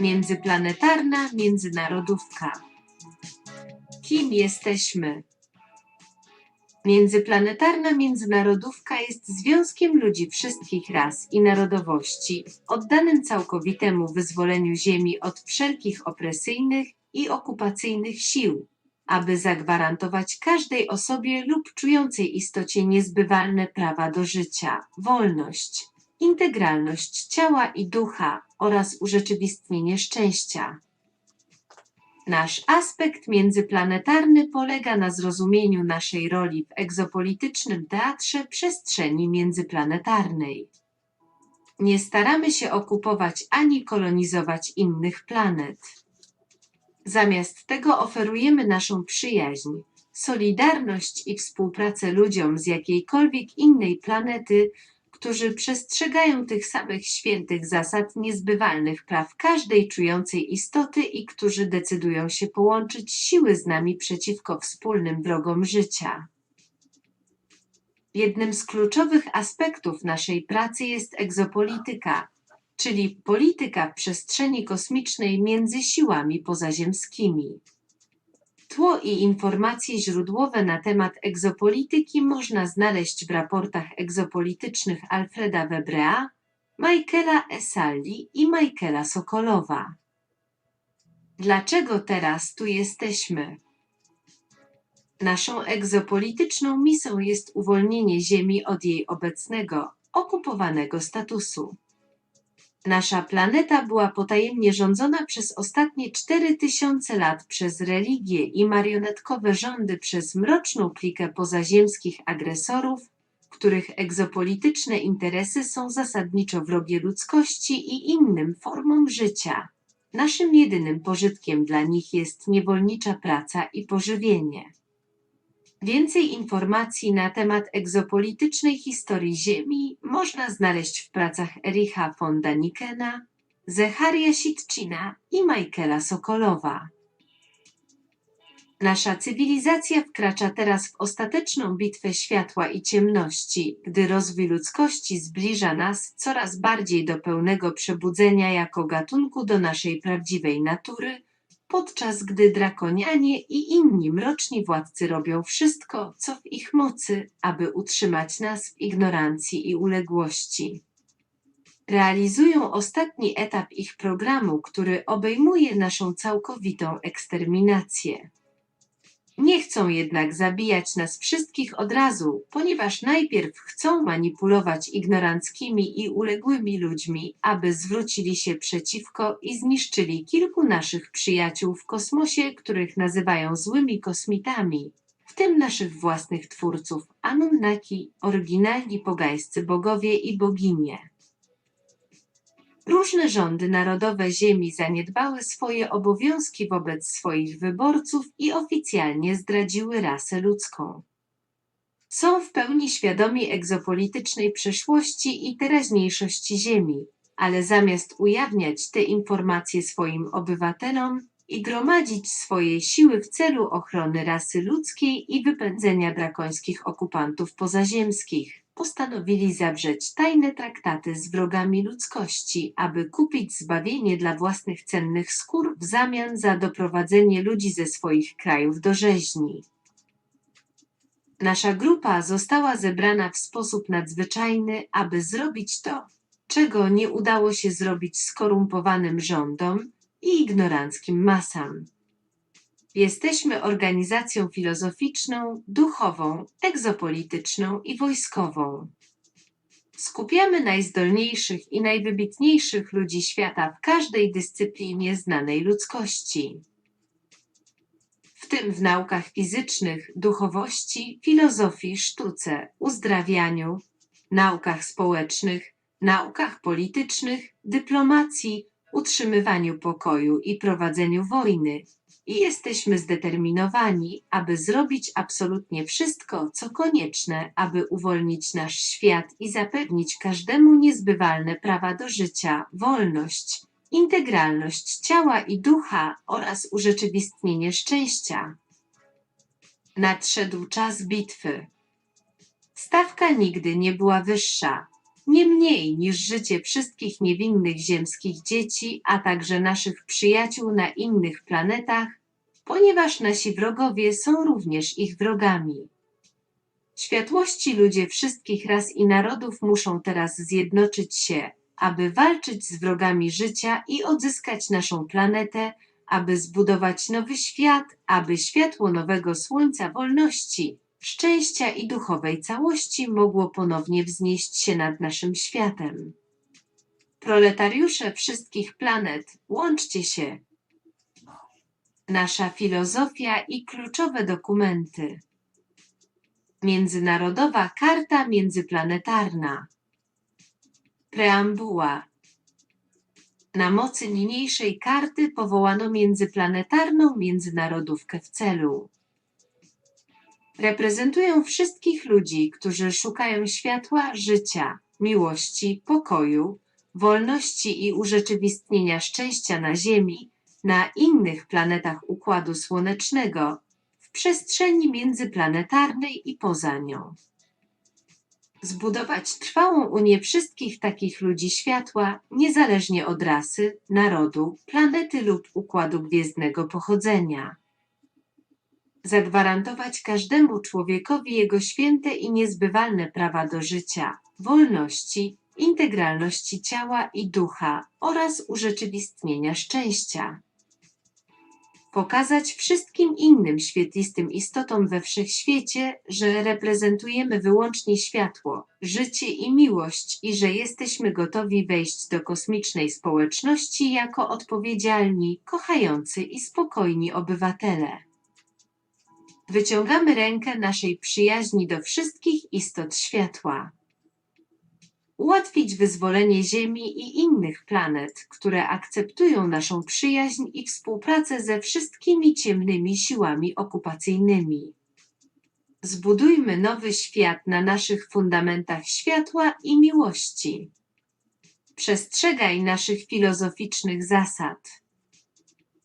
Międzyplanetarna międzynarodówka. Kim jesteśmy? Międzyplanetarna międzynarodówka jest związkiem ludzi wszystkich ras i narodowości, oddanym całkowitemu wyzwoleniu Ziemi od wszelkich opresyjnych i okupacyjnych sił, aby zagwarantować każdej osobie lub czującej istocie niezbywalne prawa do życia, wolność, integralność ciała i ducha oraz urzeczywistnienie szczęścia. Nasz aspekt międzyplanetarny polega na zrozumieniu naszej roli w egzopolitycznym teatrze przestrzeni międzyplanetarnej. Nie staramy się okupować ani kolonizować innych planet. Zamiast tego oferujemy naszą przyjaźń, solidarność i współpracę ludziom z jakiejkolwiek innej planety, którzy przestrzegają tych samych świętych zasad niezbywalnych praw każdej czującej istoty i którzy decydują się połączyć siły z nami przeciwko wspólnym wrogom życia. Jednym z kluczowych aspektów naszej pracy jest egzopolityka, czyli polityka w przestrzeni kosmicznej między siłami pozaziemskimi. Tło i informacje źródłowe na temat egzopolityki można znaleźć w raportach egzopolitycznych Alfreda Webrea, Michaela Esalli i Michaela Sokolowa. Dlaczego teraz tu jesteśmy? Naszą egzopolityczną misją jest uwolnienie Ziemi od jej obecnego, okupowanego statusu. Nasza planeta była potajemnie rządzona przez ostatnie 4000 lat przez religie i marionetkowe rządy przez mroczną klikę pozaziemskich agresorów, których egzopolityczne interesy są zasadniczo wrogie ludzkości i innym formom życia. Naszym jedynym pożytkiem dla nich jest niewolnicza praca i pożywienie. Więcej informacji na temat egzopolitycznej historii Ziemi można znaleźć w pracach Ericha von Danikena, Zecharia Sitchina i Michaela Sokolowa. Nasza cywilizacja wkracza teraz w ostateczną bitwę światła i ciemności, gdy rozwój ludzkości zbliża nas coraz bardziej do pełnego przebudzenia jako gatunku do naszej prawdziwej natury, podczas gdy drakonianie i inni mroczni władcy robią wszystko, co w ich mocy, aby utrzymać nas w ignorancji i uległości. Realizują ostatni etap ich programu, który obejmuje naszą całkowitą eksterminację. Nie chcą jednak zabijać nas wszystkich od razu, ponieważ najpierw chcą manipulować ignoranckimi i uległymi ludźmi, aby zwrócili się przeciwko i zniszczyli kilku naszych przyjaciół w kosmosie, których nazywają złymi kosmitami, w tym naszych własnych twórców Anunnaki, oryginalni pogańscy bogowie i boginie. Różne rządy narodowe Ziemi zaniedbały swoje obowiązki wobec swoich wyborców i oficjalnie zdradziły rasę ludzką. Są w pełni świadomi egzopolitycznej przeszłości i teraźniejszości Ziemi, ale zamiast ujawniać te informacje swoim obywatelom i gromadzić swoje siły w celu ochrony rasy ludzkiej i wypędzenia drakońskich okupantów pozaziemskich, postanowili zawrzeć tajne traktaty z wrogami ludzkości, aby kupić zbawienie dla własnych cennych skór w zamian za doprowadzenie ludzi ze swoich krajów do rzeźni. Nasza grupa została zebrana w sposób nadzwyczajny, aby zrobić to, czego nie udało się zrobić skorumpowanym rządom i ignoranckim masam. Jesteśmy organizacją filozoficzną, duchową, egzopolityczną i wojskową. Skupiamy najzdolniejszych i najwybitniejszych ludzi świata w każdej dyscyplinie znanej ludzkości, w tym w naukach fizycznych, duchowości, filozofii, sztuce, uzdrawianiu, naukach społecznych, naukach politycznych, dyplomacji, utrzymywaniu pokoju i prowadzeniu wojny, i jesteśmy zdeterminowani, aby zrobić absolutnie wszystko, co konieczne, aby uwolnić nasz świat i zapewnić każdemu niezbywalne prawa do życia, wolność, integralność ciała i ducha oraz urzeczywistnienie szczęścia. Nadszedł czas bitwy. Stawka nigdy nie była wyższa. Nie mniej niż życie wszystkich niewinnych ziemskich dzieci, a także naszych przyjaciół na innych planetach, ponieważ nasi wrogowie są również ich wrogami. Światłości ludzie wszystkich ras i narodów muszą teraz zjednoczyć się, aby walczyć z wrogami życia i odzyskać naszą planetę, aby zbudować nowy świat, aby światło nowego słońca wolności, szczęścia i duchowej całości mogło ponownie wznieść się nad naszym światem. Proletariusze wszystkich planet, łączcie się. Nasza filozofia i kluczowe dokumenty. Międzynarodowa Karta Międzyplanetarna. Preambuła. Na mocy niniejszej karty powołano międzyplanetarną międzynarodówkę w celu. Reprezentują wszystkich ludzi, którzy szukają światła, życia, miłości, pokoju, wolności i urzeczywistnienia szczęścia na Ziemi, na innych planetach Układu Słonecznego, w przestrzeni międzyplanetarnej i poza nią zbudować trwałą unię wszystkich takich ludzi światła, niezależnie od rasy, narodu, planety lub układu gwiezdnego pochodzenia. Zagwarantować każdemu człowiekowi jego święte i niezbywalne prawa do życia, wolności, integralności ciała i ducha oraz urzeczywistnienia szczęścia pokazać wszystkim innym świetlistym istotom we wszechświecie, że reprezentujemy wyłącznie światło, życie i miłość i że jesteśmy gotowi wejść do kosmicznej społeczności jako odpowiedzialni, kochający i spokojni obywatele. Wyciągamy rękę naszej przyjaźni do wszystkich istot światła ułatwić wyzwolenie Ziemi i innych planet, które akceptują naszą przyjaźń i współpracę ze wszystkimi ciemnymi siłami okupacyjnymi. Zbudujmy nowy świat na naszych fundamentach światła i miłości. Przestrzegaj naszych filozoficznych zasad.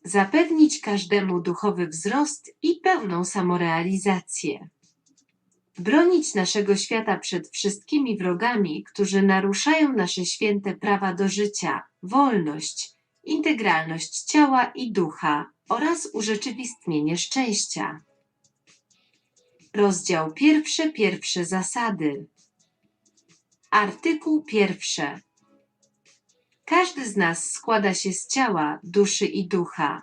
Zapewnić każdemu duchowy wzrost i pełną samorealizację bronić naszego świata przed wszystkimi wrogami, którzy naruszają nasze święte prawa do życia, wolność, integralność ciała i ducha oraz urzeczywistnienie szczęścia. Rozdział pierwszy, pierwsze zasady. Artykuł pierwszy. Każdy z nas składa się z ciała, duszy i ducha.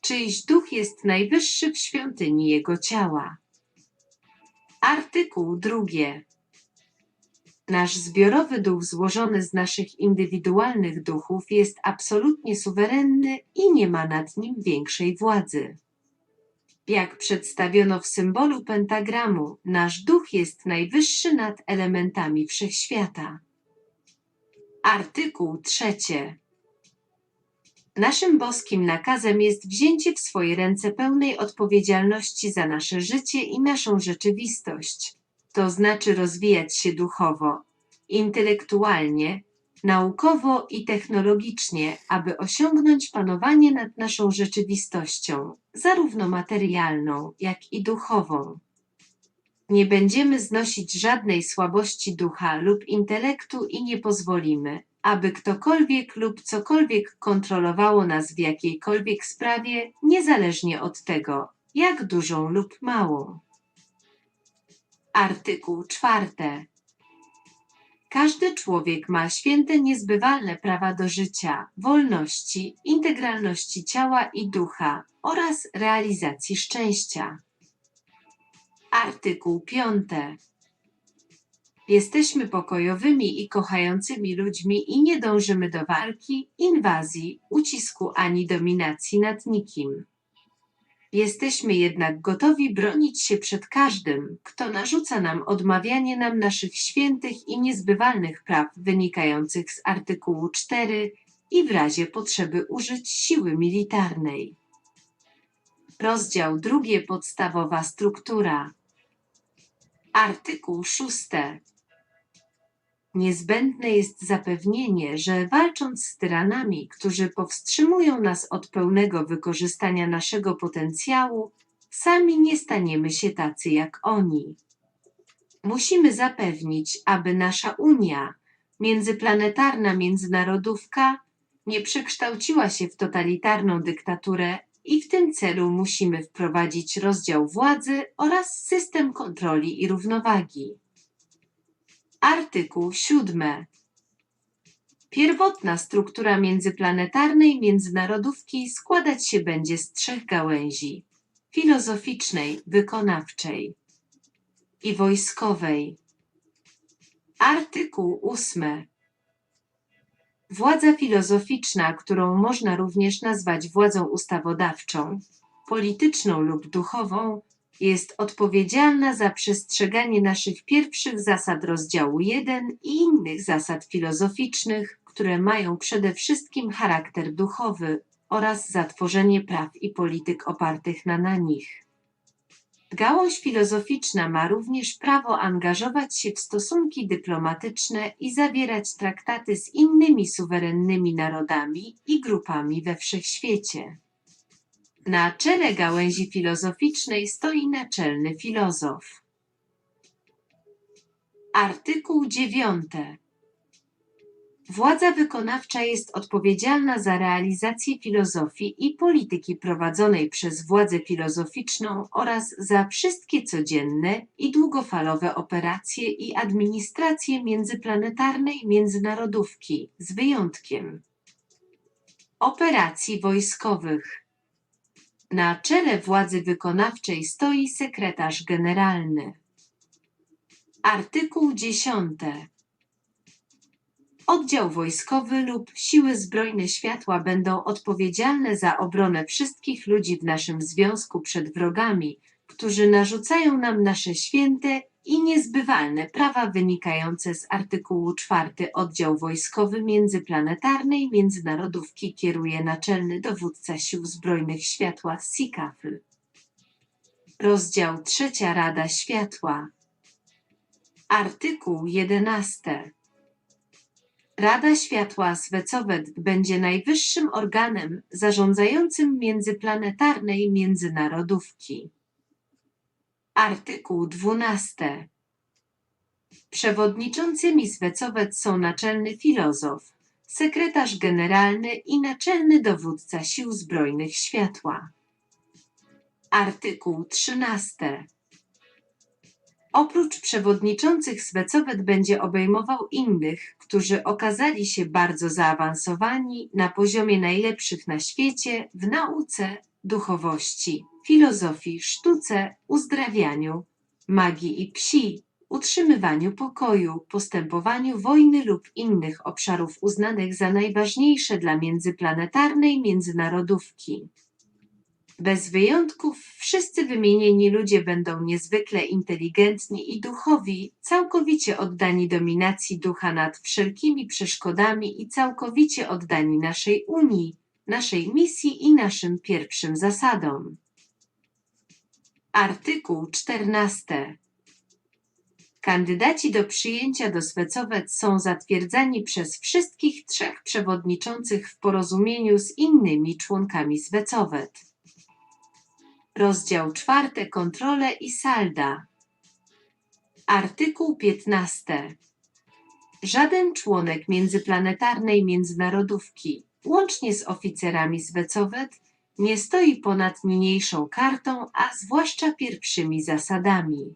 Czyjś duch jest najwyższy w świątyni jego ciała. Artykuł drugie. Nasz zbiorowy duch złożony z naszych indywidualnych duchów jest absolutnie suwerenny i nie ma nad nim większej władzy. Jak przedstawiono w symbolu pentagramu, nasz duch jest najwyższy nad elementami wszechświata. Artykuł trzecie. Naszym boskim nakazem jest wzięcie w swoje ręce pełnej odpowiedzialności za nasze życie i naszą rzeczywistość, to znaczy rozwijać się duchowo, intelektualnie, naukowo i technologicznie, aby osiągnąć panowanie nad naszą rzeczywistością, zarówno materialną, jak i duchową. Nie będziemy znosić żadnej słabości ducha lub intelektu i nie pozwolimy, aby ktokolwiek lub cokolwiek kontrolowało nas w jakiejkolwiek sprawie, niezależnie od tego, jak dużą lub małą. Artykuł czwarty. Każdy człowiek ma święte niezbywalne prawa do życia, wolności, integralności ciała i ducha oraz realizacji szczęścia. Artykuł piąty. Jesteśmy pokojowymi i kochającymi ludźmi i nie dążymy do walki, inwazji, ucisku ani dominacji nad nikim. Jesteśmy jednak gotowi bronić się przed każdym, kto narzuca nam odmawianie nam naszych świętych i niezbywalnych praw wynikających z artykułu 4 i w razie potrzeby użyć siły militarnej. Rozdział drugie podstawowa struktura. Artykuł 6. Niezbędne jest zapewnienie, że walcząc z tyranami, którzy powstrzymują nas od pełnego wykorzystania naszego potencjału, sami nie staniemy się tacy jak oni. Musimy zapewnić, aby nasza Unia, Międzyplanetarna międzynarodówka nie przekształciła się w totalitarną dyktaturę i w tym celu musimy wprowadzić rozdział władzy oraz system kontroli i równowagi. Artykuł 7. Pierwotna struktura międzyplanetarnej międzynarodówki składać się będzie z trzech gałęzi: filozoficznej, wykonawczej i wojskowej. Artykuł 8. Władza filozoficzna, którą można również nazwać władzą ustawodawczą, polityczną lub duchową, jest odpowiedzialna za przestrzeganie naszych pierwszych zasad rozdziału 1 i innych zasad filozoficznych, które mają przede wszystkim charakter duchowy oraz za tworzenie praw i polityk opartych na, na nich. Gałąź filozoficzna ma również prawo angażować się w stosunki dyplomatyczne i zawierać traktaty z innymi suwerennymi narodami i grupami we wszechświecie. Na czele gałęzi filozoficznej stoi naczelny filozof. Artykuł 9. Władza wykonawcza jest odpowiedzialna za realizację filozofii i polityki prowadzonej przez władzę filozoficzną oraz za wszystkie codzienne i długofalowe operacje i administrację międzyplanetarnej międzynarodówki, z wyjątkiem operacji wojskowych. Na czele władzy wykonawczej stoi sekretarz generalny. Artykuł 10. Oddział wojskowy lub siły zbrojne światła będą odpowiedzialne za obronę wszystkich ludzi w naszym związku przed wrogami, którzy narzucają nam nasze święte i niezbywalne prawa wynikające z artykułu 4 Oddział Wojskowy Międzyplanetarnej Międzynarodówki kieruje naczelny dowódca Sił Zbrojnych Światła SICAFL. Rozdział 3 Rada Światła Artykuł 11 Rada Światła Swecowet będzie najwyższym organem zarządzającym międzyplanetarnej międzynarodówki. Artykuł 12. Przewodniczącymi Swecowet są naczelny filozof, sekretarz generalny i naczelny dowódca Sił Zbrojnych Światła. Artykuł 13. Oprócz przewodniczących Swecowet będzie obejmował innych, którzy okazali się bardzo zaawansowani na poziomie najlepszych na świecie w nauce, duchowości, filozofii, sztuce, uzdrawianiu, magii i psi, utrzymywaniu pokoju, postępowaniu wojny lub innych obszarów uznanych za najważniejsze dla międzyplanetarnej międzynarodówki. Bez wyjątków wszyscy wymienieni ludzie będą niezwykle inteligentni i duchowi, całkowicie oddani dominacji ducha nad wszelkimi przeszkodami i całkowicie oddani naszej Unii, naszej misji i naszym pierwszym zasadom. Artykuł 14. Kandydaci do przyjęcia do Swecowet są zatwierdzani przez wszystkich trzech przewodniczących w porozumieniu z innymi członkami Swecowet. Rozdział 4. Kontrole i salda. Artykuł 15. Żaden członek międzyplanetarnej międzynarodówki, łącznie z oficerami z Wecowet, nie stoi ponad niniejszą kartą, a zwłaszcza pierwszymi zasadami.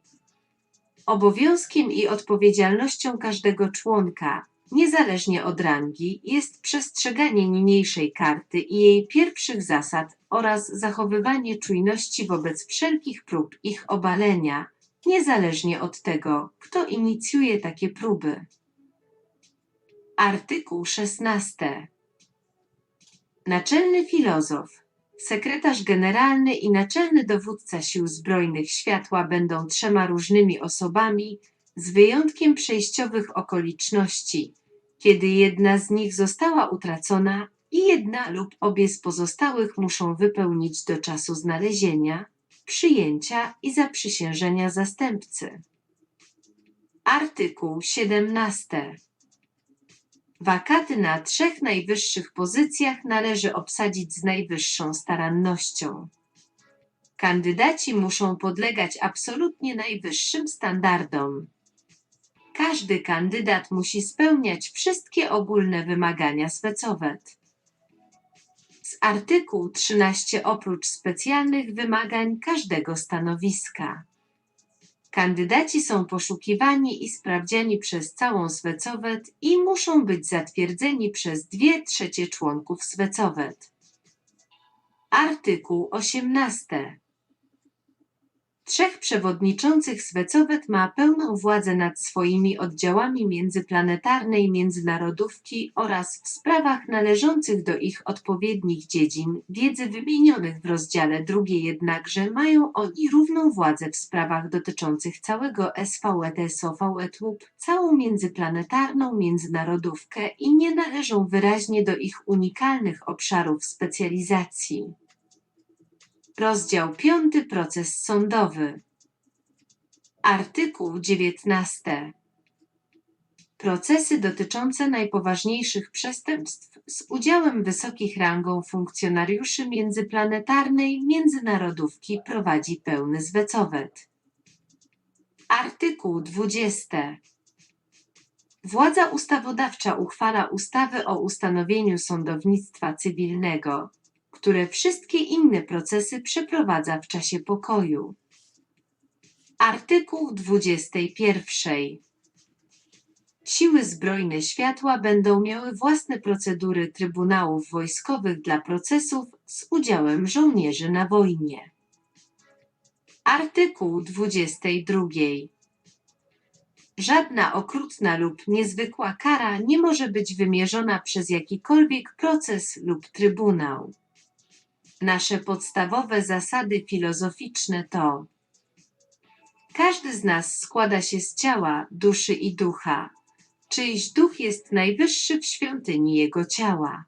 Obowiązkiem i odpowiedzialnością każdego członka, niezależnie od rangi, jest przestrzeganie niniejszej karty i jej pierwszych zasad oraz zachowywanie czujności wobec wszelkich prób ich obalenia, niezależnie od tego, kto inicjuje takie próby. Artykuł 16. Naczelny filozof, sekretarz generalny i naczelny dowódca sił zbrojnych światła będą trzema różnymi osobami, z wyjątkiem przejściowych okoliczności, kiedy jedna z nich została utracona i jedna lub obie z pozostałych muszą wypełnić do czasu znalezienia, przyjęcia i zaprzysiężenia zastępcy. Artykuł 17. Wakaty na trzech najwyższych pozycjach należy obsadzić z najwyższą starannością. Kandydaci muszą podlegać absolutnie najwyższym standardom. Każdy kandydat musi spełniać wszystkie ogólne wymagania SWECOWET. Z artykułu 13 oprócz specjalnych wymagań każdego stanowiska. Kandydaci są poszukiwani i sprawdziani przez całą SWECOWET i muszą być zatwierdzeni przez dwie trzecie członków SWECOWET. Artykuł 18. Trzech przewodniczących Swecowet ma pełną władzę nad swoimi oddziałami międzyplanetarnej międzynarodówki oraz w sprawach należących do ich odpowiednich dziedzin wiedzy wymienionych w rozdziale drugiej jednakże mają oni równą władzę w sprawach dotyczących całego SVET, SOVET lub całą międzyplanetarną międzynarodówkę i nie należą wyraźnie do ich unikalnych obszarów specjalizacji. Rozdział 5 Proces sądowy. Artykuł 19. Procesy dotyczące najpoważniejszych przestępstw z udziałem wysokich rangą funkcjonariuszy międzyplanetarnej międzynarodówki prowadzi pełny zwecowet. Artykuł 20. Władza ustawodawcza uchwala ustawy o ustanowieniu sądownictwa cywilnego, które wszystkie inne procesy przeprowadza w czasie pokoju. Artykuł 21. Siły Zbrojne Światła będą miały własne procedury trybunałów wojskowych dla procesów z udziałem żołnierzy na wojnie. Artykuł 22. Żadna okrutna lub niezwykła kara nie może być wymierzona przez jakikolwiek proces lub trybunał. Nasze podstawowe zasady filozoficzne to każdy z nas składa się z ciała, duszy i ducha. Czyjś duch jest najwyższy w świątyni jego ciała.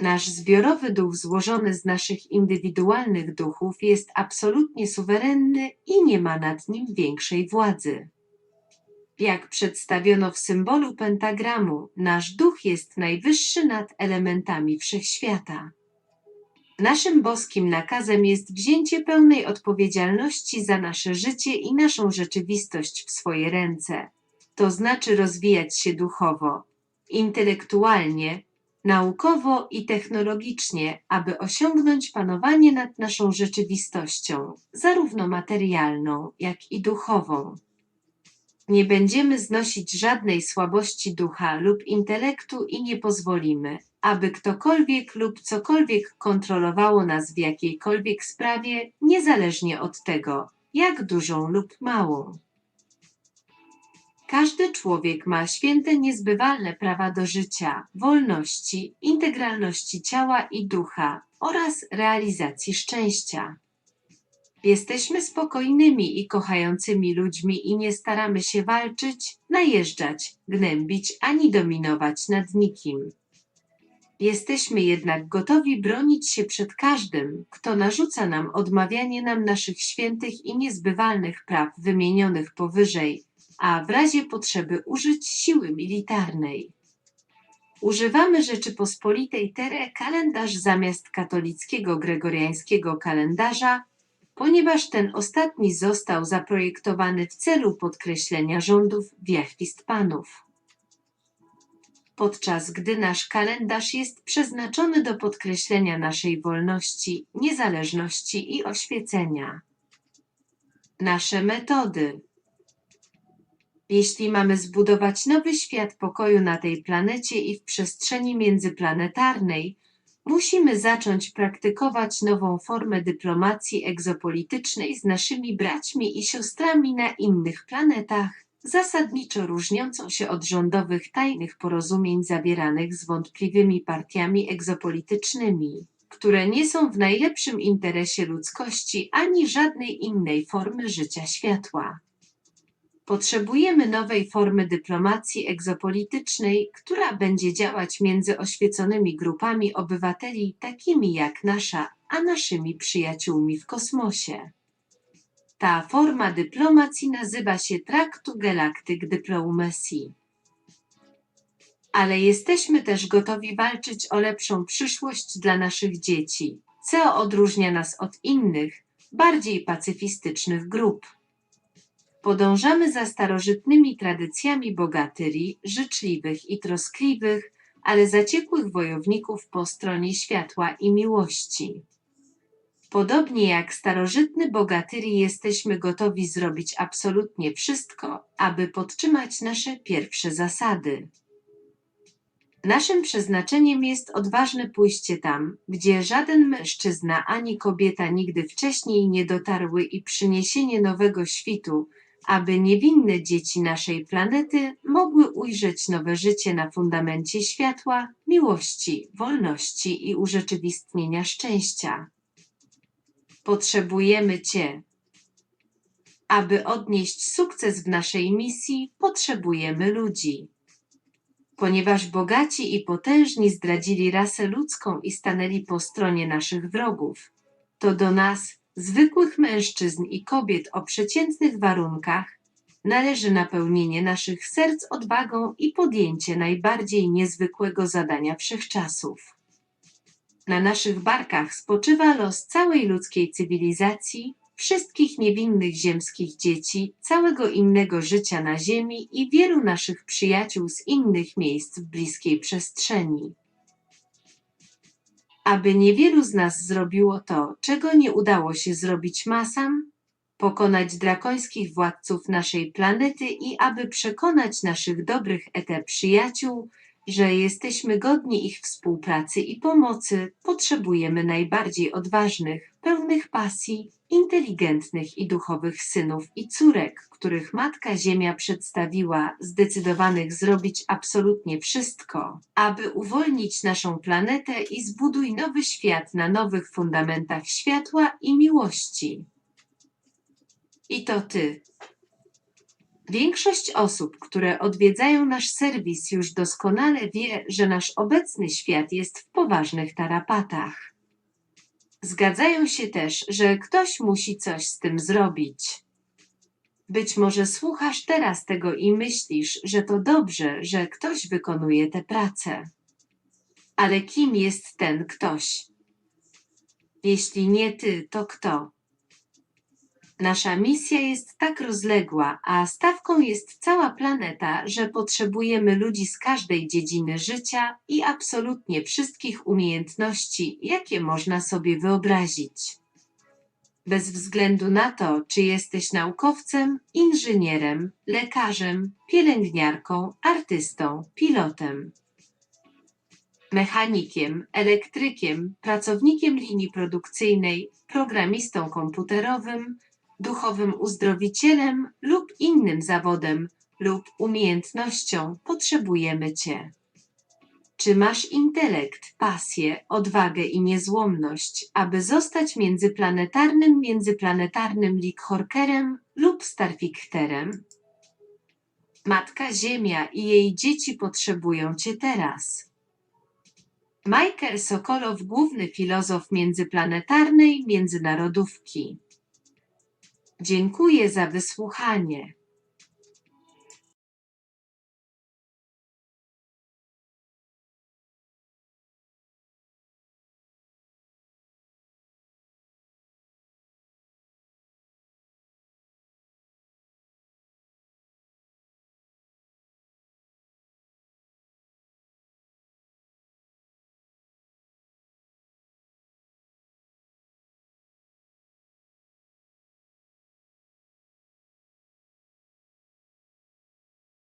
Nasz zbiorowy duch złożony z naszych indywidualnych duchów jest absolutnie suwerenny i nie ma nad nim większej władzy. Jak przedstawiono w symbolu pentagramu, nasz duch jest najwyższy nad elementami wszechświata. Naszym boskim nakazem jest wzięcie pełnej odpowiedzialności za nasze życie i naszą rzeczywistość w swoje ręce, to znaczy rozwijać się duchowo, intelektualnie, naukowo i technologicznie, aby osiągnąć panowanie nad naszą rzeczywistością, zarówno materialną, jak i duchową. Nie będziemy znosić żadnej słabości ducha lub intelektu i nie pozwolimy, aby ktokolwiek lub cokolwiek kontrolowało nas w jakiejkolwiek sprawie, niezależnie od tego, jak dużą lub małą. Każdy człowiek ma święte niezbywalne prawa do życia, wolności, integralności ciała i ducha oraz realizacji szczęścia. Jesteśmy spokojnymi i kochającymi ludźmi i nie staramy się walczyć, najeżdżać, gnębić ani dominować nad nikim. Jesteśmy jednak gotowi bronić się przed każdym, kto narzuca nam odmawianie nam naszych świętych i niezbywalnych praw wymienionych powyżej, a w razie potrzeby użyć siły militarnej. Używamy Rzeczypospolitej Tere kalendarz zamiast katolickiego gregoriańskiego kalendarza, ponieważ ten ostatni został zaprojektowany w celu podkreślenia rządów wiachwist panów podczas gdy nasz kalendarz jest przeznaczony do podkreślenia naszej wolności, niezależności i oświecenia. Nasze metody. Jeśli mamy zbudować nowy świat pokoju na tej planecie i w przestrzeni międzyplanetarnej, musimy zacząć praktykować nową formę dyplomacji egzopolitycznej z naszymi braćmi i siostrami na innych planetach zasadniczo różniącą się od rządowych tajnych porozumień zawieranych z wątpliwymi partiami egzopolitycznymi, które nie są w najlepszym interesie ludzkości ani żadnej innej formy życia światła. Potrzebujemy nowej formy dyplomacji egzopolitycznej, która będzie działać między oświeconymi grupami obywateli takimi jak nasza, a naszymi przyjaciółmi w kosmosie. Ta forma dyplomacji nazywa się Traktu Galaktyk Diplomacy. Ale jesteśmy też gotowi walczyć o lepszą przyszłość dla naszych dzieci, co odróżnia nas od innych, bardziej pacyfistycznych grup. Podążamy za starożytnymi tradycjami bogatyri, życzliwych i troskliwych, ale zaciekłych wojowników po stronie światła i miłości. Podobnie jak starożytny bogatyri jesteśmy gotowi zrobić absolutnie wszystko, aby podtrzymać nasze pierwsze zasady. Naszym przeznaczeniem jest odważne pójście tam, gdzie żaden mężczyzna ani kobieta nigdy wcześniej nie dotarły i przyniesienie nowego świtu, aby niewinne dzieci naszej planety mogły ujrzeć nowe życie na fundamencie światła, miłości, wolności i urzeczywistnienia szczęścia. Potrzebujemy Cię. Aby odnieść sukces w naszej misji, potrzebujemy ludzi. Ponieważ bogaci i potężni zdradzili rasę ludzką i stanęli po stronie naszych wrogów, to do nas, zwykłych mężczyzn i kobiet o przeciętnych warunkach, należy napełnienie naszych serc odwagą i podjęcie najbardziej niezwykłego zadania wszechczasów. Na naszych barkach spoczywa los całej ludzkiej cywilizacji, wszystkich niewinnych ziemskich dzieci, całego innego życia na Ziemi i wielu naszych przyjaciół z innych miejsc w bliskiej przestrzeni. Aby niewielu z nas zrobiło to, czego nie udało się zrobić masam, pokonać drakońskich władców naszej planety i aby przekonać naszych dobrych ete przyjaciół, że jesteśmy godni ich współpracy i pomocy, potrzebujemy najbardziej odważnych, pełnych pasji, inteligentnych i duchowych synów i córek, których Matka Ziemia przedstawiła, zdecydowanych zrobić absolutnie wszystko, aby uwolnić naszą planetę i zbuduj nowy świat na nowych fundamentach światła i miłości. I to ty, Większość osób, które odwiedzają nasz serwis, już doskonale wie, że nasz obecny świat jest w poważnych tarapatach. Zgadzają się też, że ktoś musi coś z tym zrobić. Być może słuchasz teraz tego i myślisz, że to dobrze, że ktoś wykonuje tę pracę. Ale kim jest ten ktoś? Jeśli nie ty, to kto? Nasza misja jest tak rozległa, a stawką jest cała planeta, że potrzebujemy ludzi z każdej dziedziny życia i absolutnie wszystkich umiejętności, jakie można sobie wyobrazić. Bez względu na to, czy jesteś naukowcem, inżynierem, lekarzem, pielęgniarką, artystą, pilotem, mechanikiem, elektrykiem, pracownikiem linii produkcyjnej, programistą komputerowym, duchowym uzdrowicielem lub innym zawodem lub umiejętnością potrzebujemy Cię. Czy masz intelekt, pasję, odwagę i niezłomność, aby zostać międzyplanetarnym międzyplanetarnym Likhorkerem lub Starfikterem? Matka Ziemia i jej dzieci potrzebują Cię teraz. Michael Sokolow, główny filozof międzyplanetarnej międzynarodówki. Dziękuję za wysłuchanie.